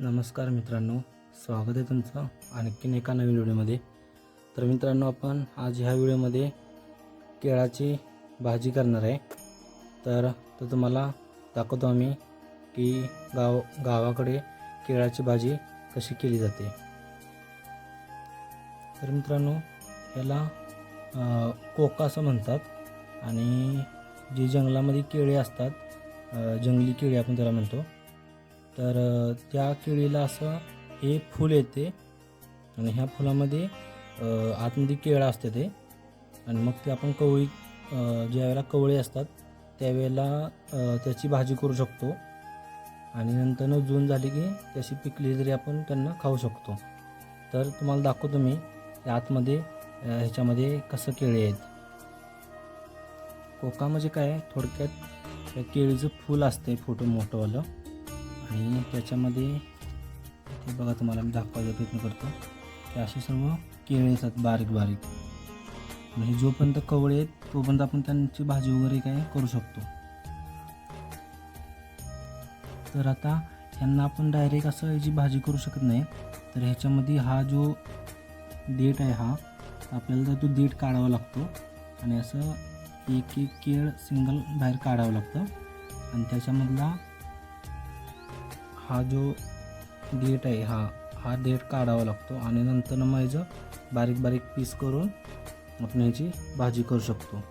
नमस्कार मित्रांनो स्वागत आहे तुमचं आणखीन एका नवीन व्हिडिओमध्ये. तर मित्रांनो आपण आज ह्या व्हिडिओमध्ये केळाची भाजी करणार आहे. तर तर तुम्हाला दाखवतो आम्ही की गाव गावाकडे केळाची भाजी कशी केली जाते. तर मित्रांनो याला कोका असं म्हणतात आणि जे जंगलामध्ये केळी असतात जंगली केळी आपण त्याला म्हणतो. तर त्या केळीला असं हे फूल येते आणि ह्या फुलामध्ये आतमध्ये केळं असते ते आणि मग ते आपण कवळी ज्यावेळेला ज्या वेळेला कवळी असतात त्यावेळेला त्याची भाजी करू शकतो आणि नंतरनं जून झाली की त्याची पिकली तरी आपण त्यांना खाऊ शकतो. तर तुम्हाला दाखवतो मी त्या आतमध्ये ह्याच्यामध्ये कसं केळी आहेत. कोका म्हणजे काय थोडक्यात त्या केळीचं फूल असते फोटो मोठंवालं आणि त्याच्यामध्ये ते बघा तुम्हाला मी दाखवायचा प्रयत्न करतो. की असे सर्व केळे असतात बारीक बारीक. म्हणजे जोपर्यंत कवळे आहेत तोपर्यंत आपण त्यांची भाजी वगैरे काय करू शकतो. तर आता ह्यांना आपण डायरेक्ट असं याची भाजी करू शकत नाही. तर ह्याच्यामध्ये हा जो देठ आहे हा आपल्याला तो देठ काढावा लागतो. आणि असं एक एक केळ सिंगल बाहेर काढावं लागतं. आणि त्याच्यामधला हा जो डेट आहे हा हा डेट काढावा लागतो आणि नंतर मग याचं बारीक बारीक पीस करून आपण याची भाजी करू शकतो.